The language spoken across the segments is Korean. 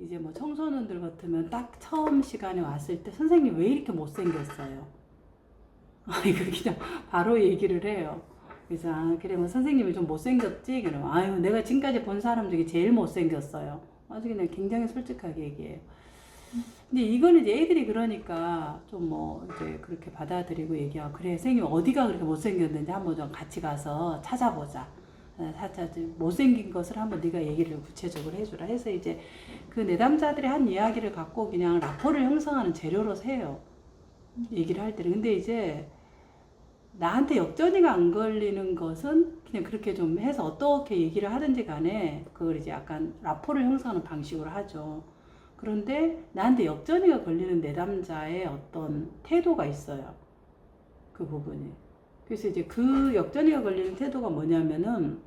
이제 뭐 청소년들 같으면 딱 처음 시간에 왔을 때 선생님 왜 이렇게 못생겼어요? 아 이거 그냥 바로 얘기를 해요. 그래서 아 그래 뭐 선생님이 좀 못생겼지? 그러면 아유 내가 지금까지 본 사람 중에 제일 못생겼어요. 아주 그냥 굉장히 솔직하게 얘기해요. 근데 이거는 이제 애들이 그러니까 좀 뭐 이제 그렇게 받아들이고 얘기하고 그래 선생님 어디가 그렇게 못생겼는지 한번 좀 같이 가서 찾아보자. 어, 찾아 못생긴 것을 한번 네가 얘기를 구체적으로 해주라 해서 이제 그 내담자들이 한 이야기를 갖고 그냥 라포를 형성하는 재료로 해요. 얘기를 할 때는 근데 이제 나한테 역전이가 안 걸리는 것은 그냥 그렇게 좀 해서 어떻게 얘기를 하든지 간에 그걸 이제 약간 라포를 형성하는 방식으로 하죠. 그런데 나한테 역전이가 걸리는 내담자의 어떤 태도가 있어요. 그 부분이. 그래서 이제 그 역전이가 걸리는 태도가 뭐냐면은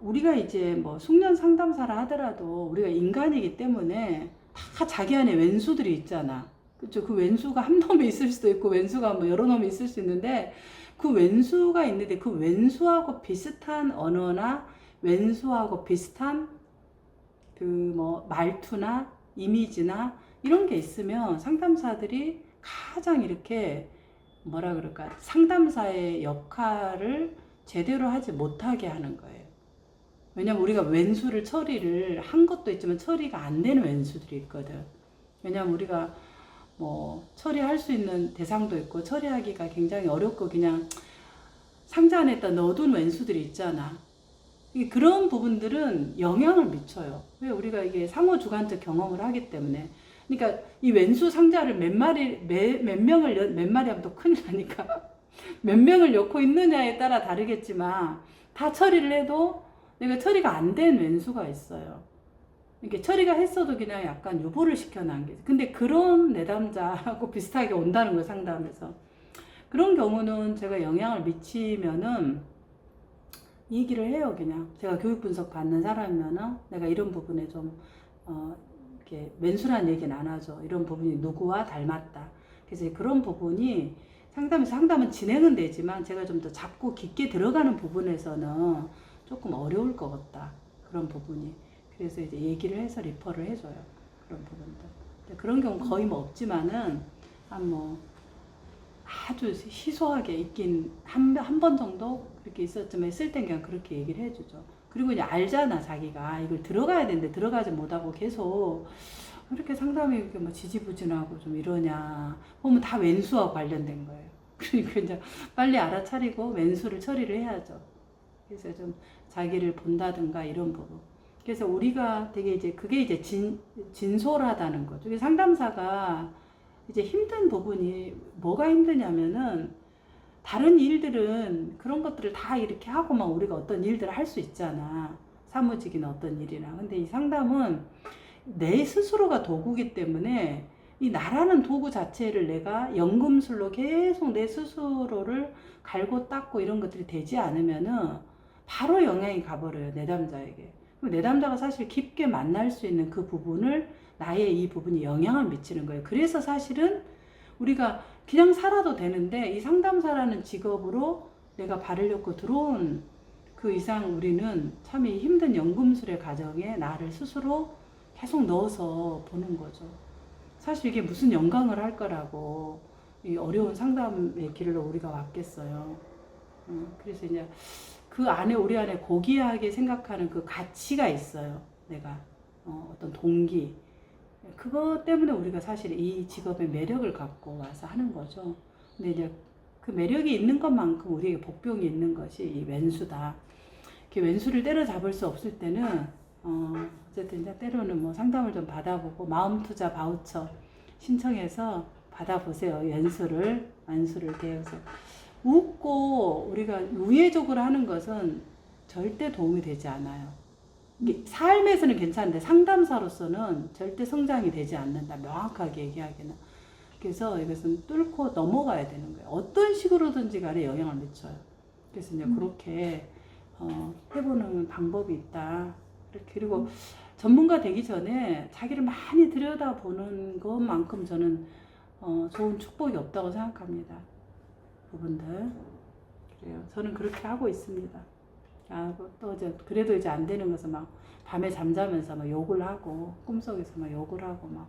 우리가 이제 뭐 숙련 상담사라 하더라도 우리가 인간이기 때문에 다 자기 안에 왼수들이 있잖아. 그렇죠. 그 왼수가 한 놈이 있을 수도 있고 왼수가 뭐 여러 놈이 있을 수 있는데 그 왼수가 있는데 그 왼수하고 비슷한 언어나 왼수하고 비슷한 그 뭐 말투나 이미지나 이런 게 있으면 상담사들이 가장 이렇게 뭐라 그럴까 상담사의 역할을 제대로 하지 못하게 하는 거예요. 왜냐면 우리가 왼수를 처리를 한 것도 있지만 처리가 안 되는 왼수들이 있거든. 왜냐면 우리가 뭐 처리할 수 있는 대상도 있고 처리하기가 굉장히 어렵고 그냥 상자 안에다 넣어둔 왼수들이 있잖아. 그런 부분들은 영향을 미쳐요. 왜 우리가 이게 상호 주관적 경험을 하기 때문에. 그러니까 이 왼수 상자를 몇 마리 몇, 몇 명을 여- 몇 마리 하면 또 큰일 나니까 몇 명을 넣고 있느냐에 따라 다르겠지만 다 처리를 해도 내가 처리가 안 된 왼수가 있어요. 이렇게 처리가 했어도 그냥 약간 유보를 시켜놓은 게. 근데 그런 내담자하고 비슷하게 온다는 거예요, 상담에서. 그런 경우는 제가 영향을 미치면은 얘기를 해요, 그냥. 제가 교육 분석 받는 사람이면은 내가 이런 부분에 좀, 어, 이렇게 맨술한 얘기는 안 하죠. 이런 부분이 누구와 닮았다. 그래서 그런 부분이 상담, 상담은 진행은 되지만 제가 좀 더 잡고 깊게 들어가는 부분에서는 조금 어려울 것 같다. 그런 부분이. 그래서 이제 얘기를 해서 리퍼를 해줘요. 그런 부분들. 그런 경우 거의 뭐 없지만은 한뭐 아주 희소하게 있긴 한한번 정도 그렇게 있었지만 있을 땐 그냥 그렇게 얘기를 해주죠. 그리고 이제 알잖아 자기가 아, 이걸 들어가야 되는데 들어가지 못하고 계속 이렇게 상담이 이렇게 뭐 지지부진하고 좀 이러냐 보면 다 왼수와 관련된 거예요. 그러니까 이제 빨리 알아차리고 왼수를 처리를 해야죠. 그래서 좀 자기를 본다든가 이런 부분. 그래서 우리가 되게 이제 그게 이제 진, 진솔하다는 거죠. 상담사가 이제 힘든 부분이 뭐가 힘드냐면은 다른 일들은 그런 것들을 다 이렇게 하고만 우리가 어떤 일들을 할 수 있잖아. 사무직이나 어떤 일이나. 근데 이 상담은 내 스스로가 도구기 때문에 이 나라는 도구 자체를 내가 연금술로 계속 내 스스로를 갈고 닦고 이런 것들이 되지 않으면은 바로 영향이 가버려요. 내담자에게. 그럼 내담자가 사실 깊게 만날 수 있는 그 부분을 나의 이 부분이 영향을 미치는 거예요. 그래서 사실은 우리가 그냥 살아도 되는데 이 상담사라는 직업으로 내가 발을 엮고 들어온 그 이상 우리는 참 이 힘든 연금술의 과정에 나를 스스로 계속 넣어서 보는 거죠. 사실 이게 무슨 영광을 할 거라고 이 어려운 상담의 길로 우리가 왔겠어요. 음, 그래서 이제 그 안에 우리 안에 고귀하게 생각하는 그 가치가 있어요. 내가 어, 어떤 동기 그것 때문에 우리가 사실 이 직업의 매력을 갖고 와서 하는 거죠. 근데 이제 그 매력이 있는 것만큼 우리에게 복병이 있는 것이 이 왼수다. 이렇게 왼수를 때려잡을 수 없을 때는 어, 어쨌든 이제 때로는 뭐 상담을 좀 받아보고 마음 투자 바우처 신청해서 받아보세요. 왼수를 왼수를 대해서 웃고 우리가 우회적으로 하는 것은 절대 도움이 되지 않아요. 삶에서는 괜찮은데 상담사로서는 절대 성장이 되지 않는다. 명확하게 얘기하기는. 그래서 이것은 뚫고 넘어가야 되는 거예요. 어떤 식으로든지 간에 영향을 미쳐요. 그래서 이제 그렇게 어, 해보는 방법이 있다. 그리고 전문가 되기 전에 자기를 많이 들여다보는 것만큼 저는 어, 좋은 축복이 없다고 생각합니다. 부분들. 그래요. 저는 그렇게 하고 있습니다. 아, 또 이제 그래도 이제 안 되는 것은 막 밤에 잠자면서 막 욕을 하고 꿈속에서 막 욕을 하고 막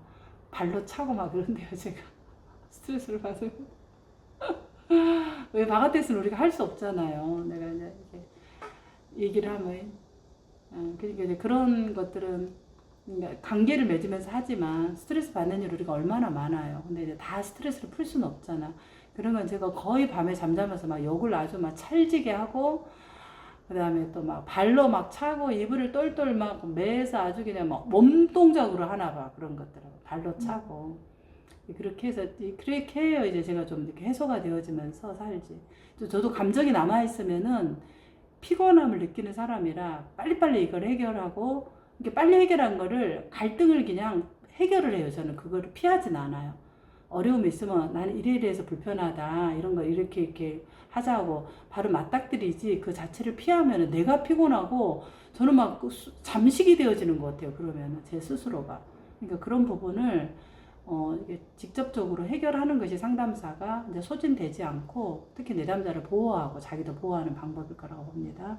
발로 차고 막 그런데요 제가 스트레스를 받으면 왜 바깥에서는 우리가 할 수 없잖아요. 내가 이제 얘기를 하면 어, 그러니까 이제 그런 것들은 관계를 맺으면서 하지만 스트레스 받는 일 우리가 얼마나 많아요. 근데 이제 다 스트레스를 풀 수는 없잖아. 그런 건 제가 거의 밤에 잠자면서 막 욕을 아주 막 찰지게 하고 그 다음에 또 막 발로 막 차고 이불을 똘똘 막 매서 아주 그냥 막 몸동작으로 하나 봐 그런 것들을 발로 차고 그렇게 해서 이- 그렇게 해요 이제 제가 좀 이렇게 해소가 되어지면서 살지 또 저도 감정이 남아 있으면은 피곤함을 느끼는 사람이라 빨리빨리 이걸 해결하고 이렇게 빨리 해결한 거를 갈등을 그냥 해결을 해요. 저는 그거를 피하진 않아요. 어려움이 있으면 나는 이래 이래해서 불편하다 이런 거 이렇게 이렇게 하자고 바로 맞닥뜨리지 그 자체를 피하면 내가 피곤하고 저는 막 수- 잠식이 되어지는 것 같아요. 그러면 제 스스로가. 그러니까 그런 부분을 어 이게 직접적으로 해결하는 것이 상담사가 이제 소진되지 않고 특히 내담자를 보호하고 자기도 보호하는 방법일 거라고 봅니다.